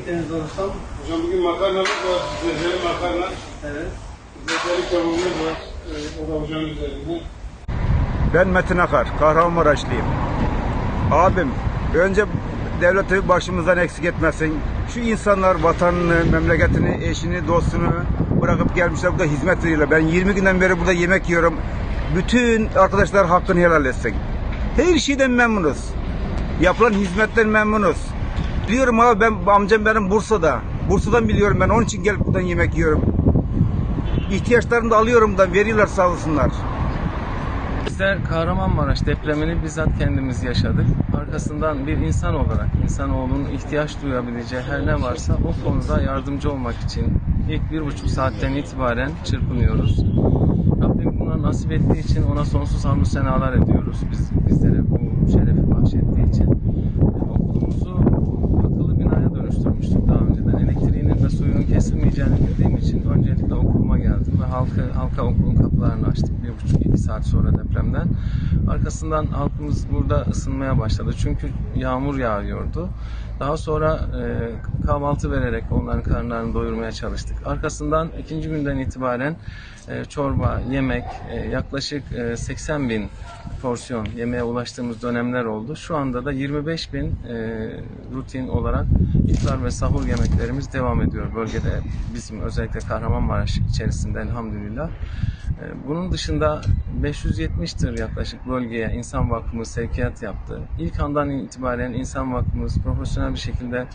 yemekleriniz olursa? Hocam bugün makarnalık var. Zezeli makarna. Evet. Zezeli kebabımız var. Evet, o da hocamın üzerinde. Ben Metin Akar, Kahramanmaraşlıyım. Abim, önce devleti başımızdan eksik etmesin. Şu insanlar vatanını, memleketini, eşini, dostunu bırakıp gelmişler burada hizmet veriyorlar. Ben 20 günden beri burada yemek yiyorum. Bütün arkadaşlar hakkını helal etsin. Her şeyden memnunuz. Yapılan hizmetten memnunuz. Biliyorum abi ben amcam benim Bursa'da. Bursa'dan biliyorum ben onun için gelip buradan yemek yiyorum. İhtiyaçlarını da alıyorum da veriyorlar sağ olsunlar. Bizler Kahramanmaraş depremini bizzat kendimiz yaşadık. Arkasından bir insan olarak insanoğlunun ihtiyaç duyabileceği her ne varsa o konuda yardımcı olmak için ilk bir buçuk saatten itibaren çırpınıyoruz. Rabbim buna nasip ettiği için ona sonsuz hamdü senalar ediyoruz. Biz, bizlere bu şerefi okulun kapılarını açtık bir buçuk iki saat sonra depremden. Arkasından halkımız burada ısınmaya başladı. Çünkü yağmur yağıyordu. Daha sonra e, kahvaltı vererek onların karnlarını doyurmaya çalıştık. Arkasından ikinci günden itibaren e, çorba, yemek, e, yaklaşık e, 80 bin porsiyon yemeğe ulaştığımız dönemler oldu. Şu anda da 25 bin e, rutin olarak iftar ve sahur yemeklerimiz devam ediyor bölgede. Bizim özellikle Kahramanmaraş içerisinde elhamdülillah. E, Bunun dışında 570'tir yaklaşık bölgeye İnsan Vakfımız sevkiyat yaptı. İlk andan itibaren İnsan Vakfımız profesyonel bir şekilde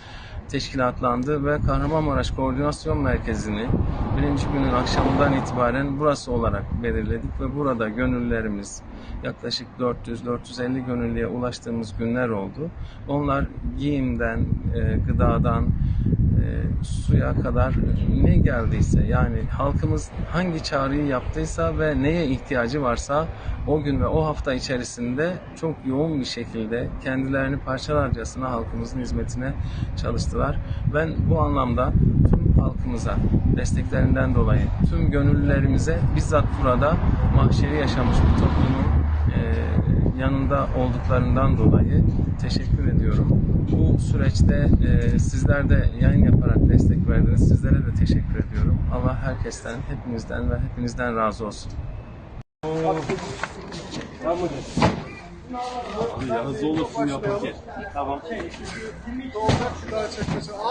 teşkilatlandı ve Kahramanmaraş Koordinasyon Merkezi'ni birinci günün akşamından itibaren burası olarak belirledik ve burada gönüllülerimiz yaklaşık 400-450 gönüllüye ulaştığımız günler oldu. Onlar giyimden, e, gıdadan, e, suya kadar ne geldiyse yani halkımız hangi çağrıyı yaptıysa ve neye ihtiyacı varsa o gün ve o hafta içerisinde çok yoğun bir şekilde kendilerini parçalarcasına halkımızın hizmetine çalıştılar. Ben bu anlamda tüm halkımıza desteklerinden dolayı tüm gönüllülerimize bizzat burada mahşeri yaşamış bir toplumun e, yanında olduklarından dolayı teşekkür ediyorum. Bu süreçte e, sizler de yayın yaparak destek verdiniz. Sizlere de teşekkür ediyorum. Allah herkesten, hepimizden ve hepinizden razı olsun. Yalnız olursun yaparken.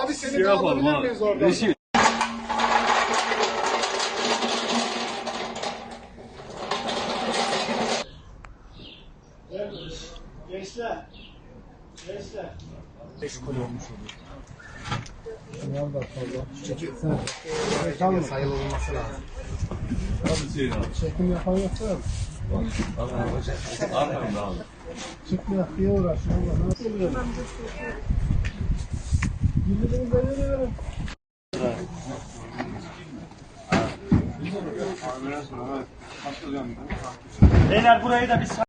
Abi seni Şey yapalım abi. Reşit. Gençler. Gençler. Hadi Hüseyin abi. Çekim yapan yoksa Arkamda abi. çıkmayak diye uğraşıyor. Allah nasıl oluyor? Bildiğiniz verin. Beyler burayı da bir